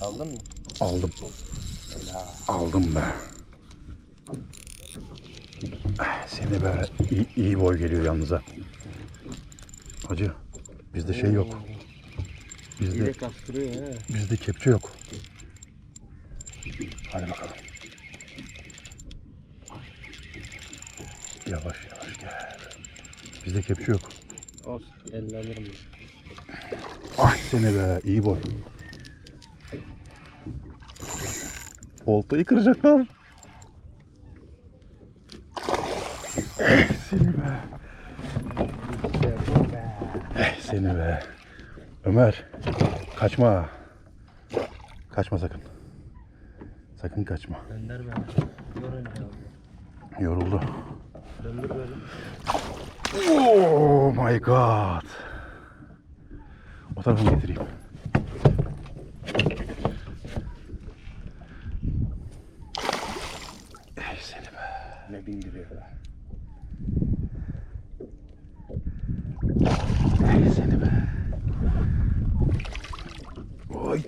Aldın mı? Aldım. Helal. Aldım be. Seni be iyi, iyi boy geliyor yalnız ha. Hacı bizde şey yok. Bizde kastırıyor he. bizde kepçe yok. Hadi bakalım. Yavaş yavaş gel. Bizde kepçe yok. Olsun. Ellenirim. Ah seni be iyi boy. Oltayı kıracak lan. Eh seni be. Eh seni be. Ömer kaçma. Kaçma sakın. Sakın kaçma. Gönder be. Görünce abi. Yoruldu. Döndür böyle. Oh my god. O tarafa Ne bindiriyorlar. Ay seni be. Oy.